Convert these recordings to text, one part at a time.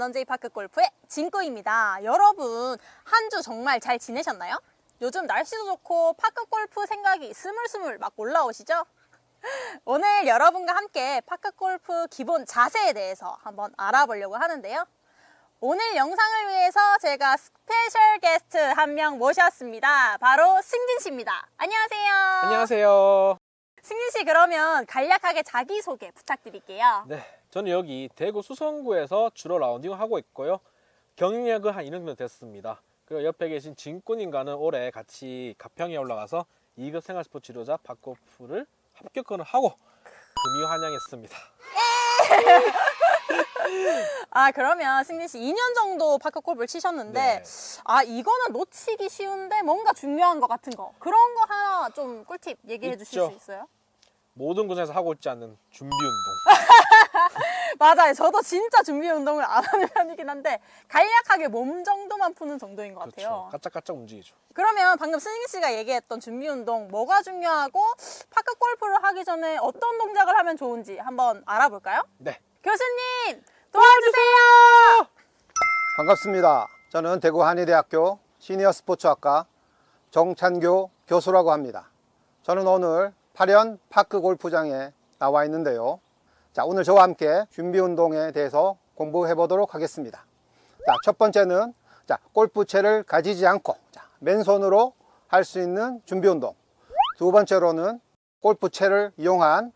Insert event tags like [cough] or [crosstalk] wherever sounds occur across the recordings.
만원제이 파크 골프의 진꼬입니다. 여러분, 한 주 정말 잘 지내셨나요? 요즘 날씨도 좋고 파크 골프 생각이 스물스물 막 올라오시죠? [laughs] 오늘 여러분과 함께 파크 골프 기본 자세에 대해서 한번 알아보려고 하는데요. 오늘 영상을 위해서 제가 스페셜 게스트 한 명 모셨습니다. 바로 승진 씨입니다. 안녕하세요. 안녕하세요. 승진 씨 그러면 간략하게 자기소개 부탁드릴게요. 네, 저는 여기 대구 수성구에서 주로 라운딩을 하고 있고요. 경력은 한 2년 정도 됐습니다. 그리고 옆에 계신 진꾼인가는 올해 같이 가평에 올라가서 2급 생활스포츠 지도자 박고프를 합격을 하고 금이 환영했습니다. [laughs] 아 그러면 승진 씨 2년 정도 파크 골프를 치셨는데 네. 아 이거는 놓치기 쉬운데 뭔가 중요한 것 같은 거 그런 거 하나 좀 꿀팁 얘기해 주실 있죠. 수 있어요? 모든 곳에서 하고 있지 않는 준비 운동. [laughs] 맞아요. 저도 진짜 준비 운동을 안 하는 편이긴 한데 간략하게 몸 정도만 푸는 정도인 것 같아요. 그렇죠. 까짝까짝 움직이죠. 그러면 방금 승진 씨가 얘기했던 준비 운동 뭐가 중요하고 파크 골프를 하기 전에 어떤 동작을 하면 좋은지 한번 알아볼까요? 네. 교수님 도와주세요. 반갑습니다. 저는 대구 한의대학교 시니어 스포츠학과 정찬교 교수라고 합니다. 저는 오늘 8연 파크 골프장에 나와 있는데요. 자, 오늘 저와 함께 준비 운동에 대해서 공부해 보도록 하겠습니다. 자, 첫 번째는 자, 골프채를 가지지 않고 자, 맨손으로 할 수 있는 준비 운동. 두 번째로는 골프채를 이용한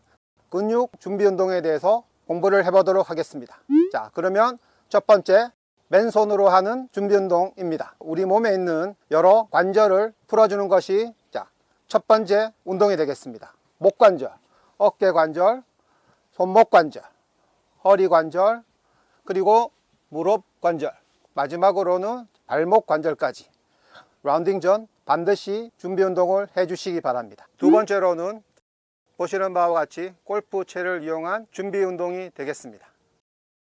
근육 준비 운동에 대해서 공부를 해 보도록 하겠습니다. 자, 그러면 첫 번째 맨손으로 하는 준비 운동입니다. 우리 몸에 있는 여러 관절을 풀어주는 것이 자, 첫 번째 운동이 되겠습니다. 목 관절, 어깨 관절, 손목 관절, 허리 관절, 그리고 무릎 관절, 마지막으로는 발목 관절까지 라운딩 전 반드시 준비 운동을 해 주시기 바랍니다. 두 번째로는 보시는 바와 같이 골프채를 이용한 준비 운동이 되겠습니다.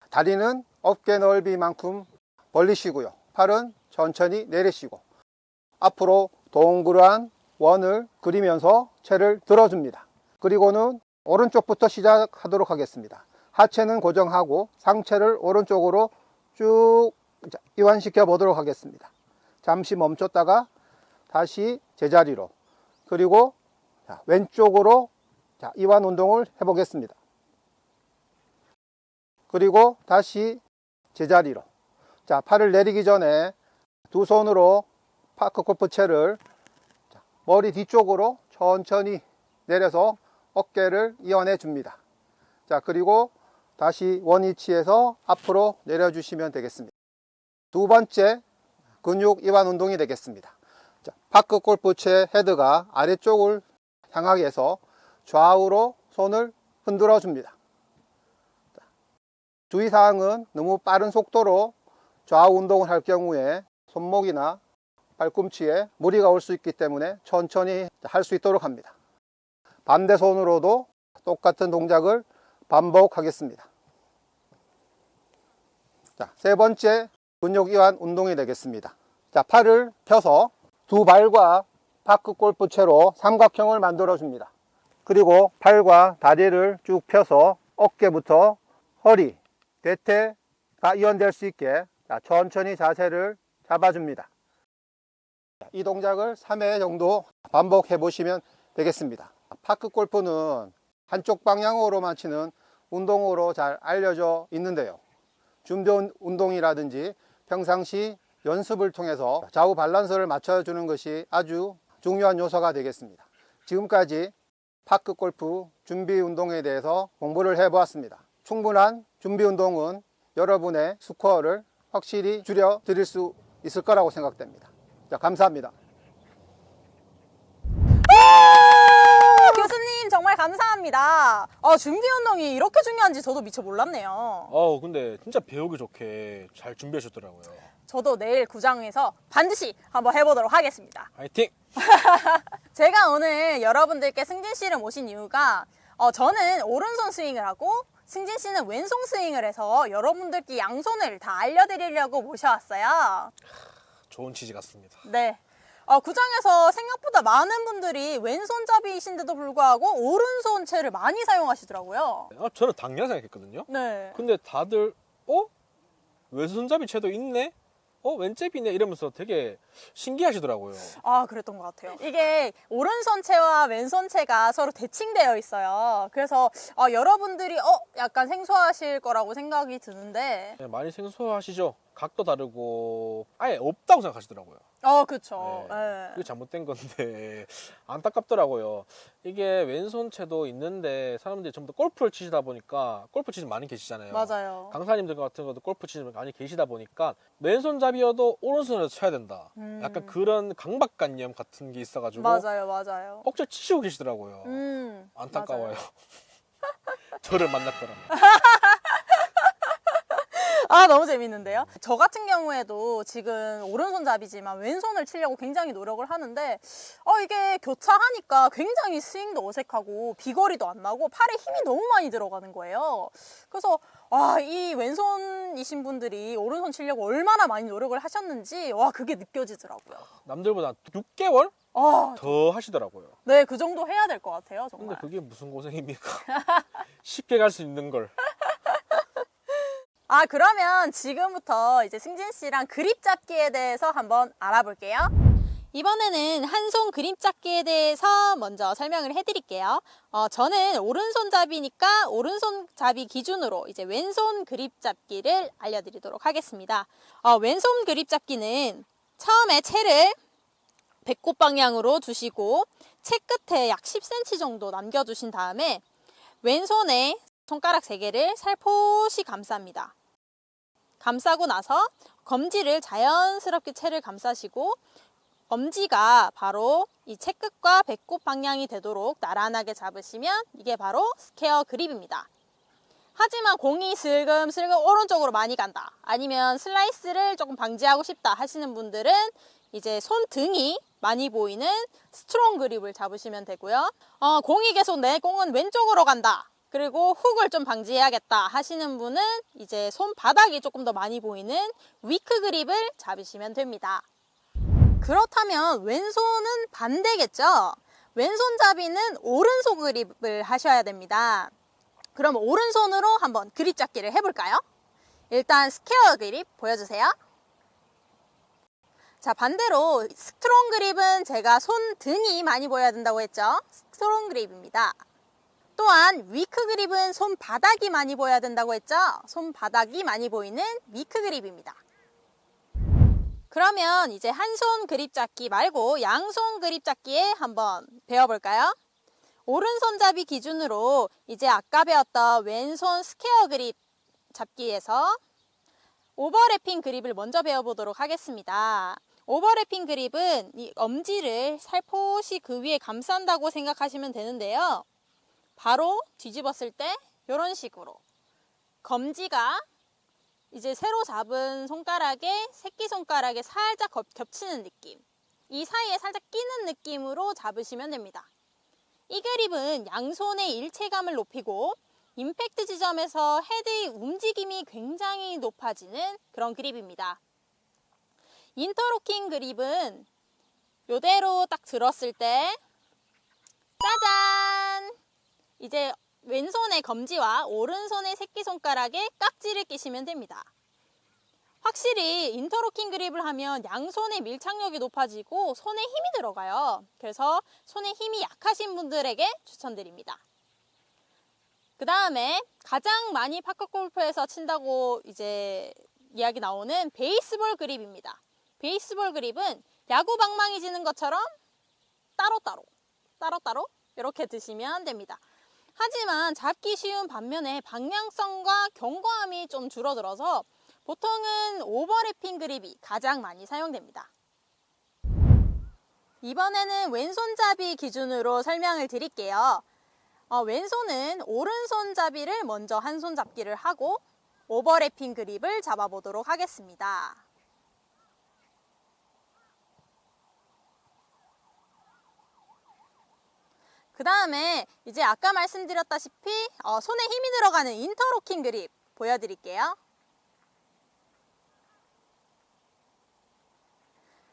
다리는 어깨 넓이만큼 벌리시고요. 팔은 천천히 내리시고 앞으로 동그란 원을 그리면서 채를 들어줍니다. 그리고는 오른쪽부터 시작하도록 하겠습니다. 하체는 고정하고 상체를 오른쪽으로 쭉 이완시켜 보도록 하겠습니다. 잠시 멈췄다가 다시 제자리로 그리고 자, 왼쪽으로 자, 이완 운동을 해보겠습니다. 그리고 다시 제자리로. 자, 팔을 내리기 전에 두 손으로 파크 골프채를 자, 머리 뒤쪽으로 천천히 내려서 어깨를 이완해 줍니다. 자, 그리고 다시 원위치에서 앞으로 내려주시면 되겠습니다. 두 번째 근육 이완 운동이 되겠습니다. 자, 파크 골프채 헤드가 아래쪽을 향하게 해서 좌우로 손을 흔들어 줍니다. 주의사항은 너무 빠른 속도로 좌우 운동을 할 경우에 손목이나 발꿈치에 무리가 올 수 있기 때문에 천천히 할 수 있도록 합니다. 반대 손으로도 똑같은 동작을 반복하겠습니다. 자, 세 번째 근육 이완 운동이 되겠습니다. 자, 팔을 펴서 두 발과 파크 골프 채로 삼각형을 만들어 줍니다. 그리고 팔과 다리를 쭉 펴서 어깨부터 허리, 대퇴가 이완될 수 있게 자, 천천히 자세를 잡아줍니다. 자, 이 동작을 3회 정도 반복해 보시면 되겠습니다. 파크 골프는 한쪽 방향으로만 치는 운동으로 잘 알려져 있는데요. 준비 운동이라든지 평상시 연습을 통해서 좌우 밸런스를 맞춰주는 것이 아주 중요한 요소가 되겠습니다. 지금까지 파크 골프 준비 운동에 대해서 공부를 해 보았습니다. 충분한 준비 운동은 여러분의 스코어를 확실히 줄여 드릴 수 있을 거라고 생각됩니다. 자, 감사합니다. 정말 감사합니다. 어, 준비 운동이 이렇게 중요한지 저도 미처 몰랐네요. 어우, 근데 진짜 배우기 좋게 잘 준비하셨더라고요. 저도 내일 구장에서 반드시 한번 해보도록 하겠습니다. 화이팅! [laughs] 제가 오늘 여러분들께 승진 씨를 모신 이유가 어, 저는 오른손 스윙을 하고 승진 씨는 왼손 스윙을 해서 여러분들께 양손을 다 알려드리려고 모셔왔어요. 좋은 취지 같습니다. 네. 어, 구장에서 생각보다 많은 분들이 왼손잡이이신데도 불구하고 오른손 채를 많이 사용하시더라고요. 어, 저는 당연히 생각했거든요. 네. 근데 다들 어? 왼손잡이 채도 있네? 어, 왼잽이네? 이러면서 되게 신기하시더라고요. 아, 그랬던 것 같아요. 이게 오른손체와 왼손체가 서로 대칭되어 있어요. 그래서 어, 여러분들이 어, 약간 생소하실 거라고 생각이 드는데, 네, 많이 생소하시죠? 각도 다르고 아예 없다고 생각하시더라고요. 어, 그쵸. 네. 예. 그게 잘못된 건데 [laughs] 안타깝더라고요. 이게 왼손채도 있는데 사람들이 전부 다 골프를 치시다 보니까 골프 치시는 많이 계시잖아요. 맞아요. 강사님들 같은 것도 골프 치시는 분 많이 계시다 보니까 왼손잡이여도 오른손으로 쳐야 된다. 음. 약간 그런 강박관념 같은 게 있어가지고 맞아요, 맞아요. 억지로 치시고 계시더라고요. 음, 안타까워요. 맞아요. [laughs] 저를 만났더라. [laughs] 아, 너무 재밌는데요? 저 같은 경우에도 지금 오른손잡이지만 왼손을 치려고 굉장히 노력을 하는데, 어, 이게 교차하니까 굉장히 스윙도 어색하고 비거리도 안 나고 팔에 힘이 너무 많이 들어가는 거예요. 그래서, 와, 이 왼손이신 분들이 오른손 치려고 얼마나 많이 노력을 하셨는지, 와, 그게 느껴지더라고요. 남들보다 6개월 아, 더 하시더라고요. 네, 그 정도 해야 될 것 같아요, 근데 정말. 그게 무슨 고생입니까? [laughs] 쉽게 갈 수 있는 걸. 아, 그러면 지금부터 이제 승진 씨랑 그립 잡기에 대해서 한번 알아볼게요. 이번에는 한 손 그립 잡기에 대해서 먼저 설명을 해드릴게요. 어, 저는 오른손잡이니까 오른손잡이 기준으로 이제 왼손 그립 잡기를 알려드리도록 하겠습니다. 어, 왼손 그립 잡기는 처음에 채를 배꼽 방향으로 두시고 채 끝에 약 10cm 정도 남겨주신 다음에 왼손에 손가락 3개를 살포시 감쌉니다. 감싸고 나서 검지를 자연스럽게 채를 감싸시고 엄지가 바로 이 채끝과 배꼽 방향이 되도록 나란하게 잡으시면 이게 바로 스퀘어 그립입니다. 하지만 공이 슬금슬금 오른쪽으로 많이 간다. 아니면 슬라이스를 조금 방지하고 싶다 하시는 분들은 이제 손등이 많이 보이는 스트롱 그립을 잡으시면 되고요. 어, 공이 계속 내 공은 왼쪽으로 간다. 그리고 훅을 좀 방지해야겠다 하시는 분은 이제 손바닥이 조금 더 많이 보이는 위크 그립을 잡으시면 됩니다. 그렇다면 왼손은 반대겠죠? 왼손잡이는 오른손 그립을 하셔야 됩니다. 그럼 오른손으로 한번 그립 잡기를 해볼까요? 일단 스퀘어 그립 보여주세요. 자, 반대로 스트롱 그립은 제가 손 등이 많이 보여야 된다고 했죠? 스트롱 그립입니다. 또한 위크 그립은 손바닥이 많이 보여야 된다고 했죠? 손바닥이 많이 보이는 위크 그립입니다. 그러면 이제 한 손 그립 잡기 말고 양손 그립 잡기에 한번 배워볼까요? 오른손잡이 기준으로 이제 아까 배웠던 왼손 스퀘어 그립 잡기에서 오버래핑 그립을 먼저 배워보도록 하겠습니다. 오버래핑 그립은 이 엄지를 살포시 그 위에 감싼다고 생각하시면 되는데요. 바로 뒤집었을 때 이런 식으로 검지가 이제 새로 잡은 손가락에 새끼손가락에 살짝 겹- 겹치는 느낌 이 사이에 살짝 끼는 느낌으로 잡으시면 됩니다. 이 그립은 양손의 일체감을 높이고 임팩트 지점에서 헤드의 움직임이 굉장히 높아지는 그런 그립입니다. 인터로킹 그립은 이대로 딱 들었을 때 짜잔! 이제 왼손의 검지와 오른손의 새끼손가락에 깍지를 끼시면 됩니다. 확실히 인터로킹 그립을 하면 양손의 밀착력이 높아지고 손에 힘이 들어가요. 그래서 손에 힘이 약하신 분들에게 추천드립니다. 그 다음에 가장 많이 파크 골프에서 친다고 이제 이야기 나오는 베이스볼 그립입니다. 베이스볼 그립은 야구 방망이 지는 것처럼 따로따로, 따로따로 이렇게 드시면 됩니다. 하지만 잡기 쉬운 반면에 방향성과 견고함이 좀 줄어들어서 보통은 오버래핑 그립이 가장 많이 사용됩니다. 이번에는 왼손잡이 기준으로 설명을 드릴게요. 어, 왼손은 오른손잡이를 먼저 한 손 잡기를 하고 오버래핑 그립을 잡아보도록 하겠습니다. 그 다음에 이제 아까 말씀드렸다시피 어, 손에 힘이 들어가는 인터로킹 그립 보여드릴게요.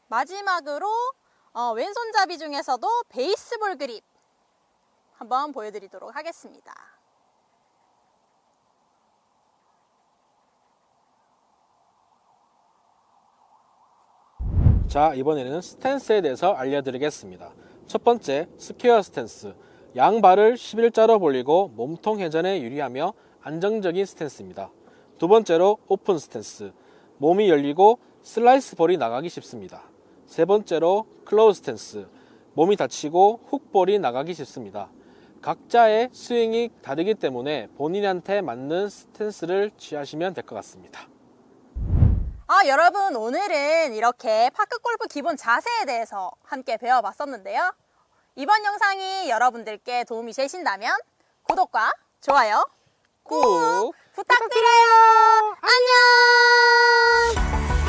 마지막으로 어, 왼손잡이 중에서도 베이스볼 그립 한번 보여드리도록 하겠습니다. 자 이번에는 스탠스에 대해서 알려드리겠습니다 첫 번째, 스퀘어 스탠스. 양 발을 11자로 벌리고 몸통 회전에 유리하며 안정적인 스탠스입니다. 두 번째로 오픈 스탠스. 몸이 열리고 슬라이스 볼이 나가기 쉽습니다. 세 번째로 클로즈 스탠스. 몸이 닫히고 훅 볼이 나가기 쉽습니다. 각자의 스윙이 다르기 때문에 본인한테 맞는 스탠스를 취하시면 될 것 같습니다. 아, 여러분, 오늘은 이렇게 파크 골프 기본 자세에 대해서 함께 배워봤었는데요. 이번 영상이 여러분들께 도움이 되신다면 구독과 좋아요 꾹 부탁드려요. 안녕!